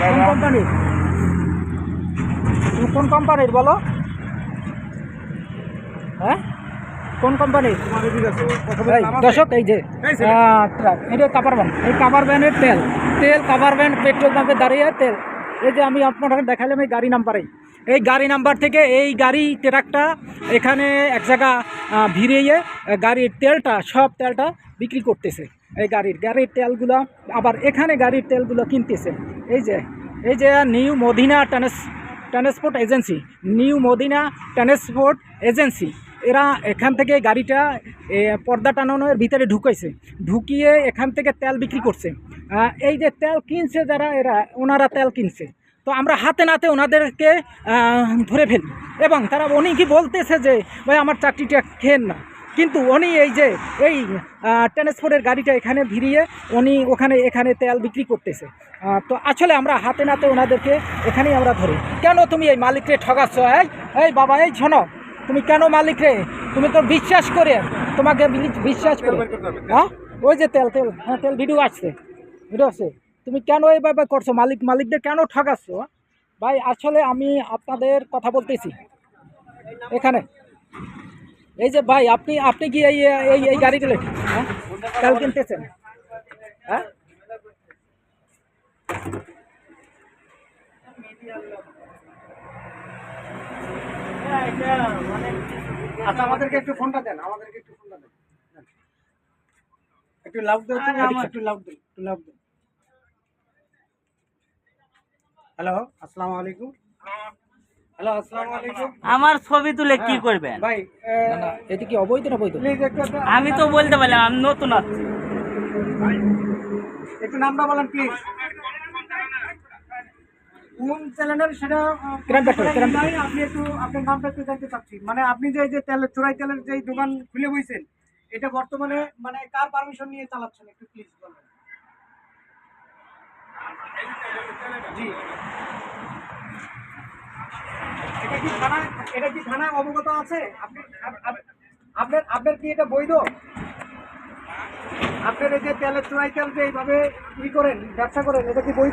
কোন কোম্পানির তুমি কোন কোম্পানির বলো? হ্যাঁ? কোন কোম্পানির দর্শক এই যে ট্রাক এটা কাভার ভ্যান এই কাভার ভ্যানের তেল তেল কাভার ভ্যান পেট্রোল পাম্পে দাঁড়িয়ে তেল। এই যে আমি আপনাকে দেখালাম এই গাড়ি নাম্বারেই এই গাড়ি নাম্বার থেকে এই গাড়ি ট্রাকটা এখানে এক জায়গা ভিড়িয়ে গাড়ির তেলটা সব তেলটা বিক্রি করতেছে। এই গাড়ির গাড়ির তেলগুলো আবার এখানে গাড়ির তেলগুলো কিনতেছে। এই যে এই যে new Madina trans, transport agency, new Madina transport agency, এরা এখান থেকে গাড়িটা পর্দা টানানোর ভিতরে ঢুকাইছে। ঢুকিয়ে এখান থেকে তেল বিক্রি করছে। এই যে তেল কিনছে যারা, এরা, ওনারা তেল কিনছে। তো আমরা হাতে নাতে ওনাদেরকে ধরে ফেলি। এবং তারা উনি কি বলতেছে যে, ভাই, আমার চাকরিটা খেন না। কিন্তু উনি এই যে এই ট্রান্সপোর্টের গাড়িটা এখানে ভিড়িয়ে উনি ওখানে এখানে তেল বিক্রি করতেছে। তো আসলে আমরা হাতে নাতে ওনাদেরকে এখানেই আমরা ধরি। কেন তুমি এই মালিকরে ঠগাচ্ছ এই এই বাবা এই শোনো তুমি কেন মালিকরে তুমি তো বিশ্বাস করে তোমাকে বিশ্বাস করে। হ্যাঁ? ওই যে তেল তেল হ্যাঁ তেল ভিডিও আসছে ভিডিও আছে তুমি কেন এইভাবে করছ? মালিক মালিকদের কেন ঠগাচ্ছ? হ্যাঁ? ভাই আসলে আমি আপনাদের কথা বলতেছি। এখানে। এই যে ভাই আপনি আপনি কি এই এই এই গাড়িগুলো? হ্যাঁ? তেল কিনতেছেন? হ্যাঁ? আচ্ছা আমাদেরকে একটু ফোনটা দেন আমাদেরকে একটু ফোনটা দেন। দেন। একটু লাভ দেন একটু লাভ দেন একটু লাভ দেন। হ্যালো আসসালামু আলাইকুম। হ্যালো আসসালামু আলাইকুম আমার ছবি তুলে কি করবেন? ভাই এটি কি অবৈধ না বৈধ? আমি তো বলতে পারলাম আমি নতুন আছি। একটু নামটা বলেন প্লিজ কোন চ্যানেলের সেটা আপনি একটু আপনার নামটা একটু জানতে চাচ্ছি। মানে আপনি যে এই যে তেল চোরাই তেলের যে দোকান খুলে বইছেন এটা বর্তমানে মানে কার পারমিশন নিয়ে চালাচ্ছেন? একটু প্লিজ বলবেন জি। এটা কি থানায় এটা কি থানায় অবগত আছে? আপনি, আপ- আপ- আপনার আপনার কি এটা বৈধ? আপনার এই যে তেলের চোরাই তেল যে এইভাবে ই করেন, ব্যবসা করেন, এটা কি বৈধ?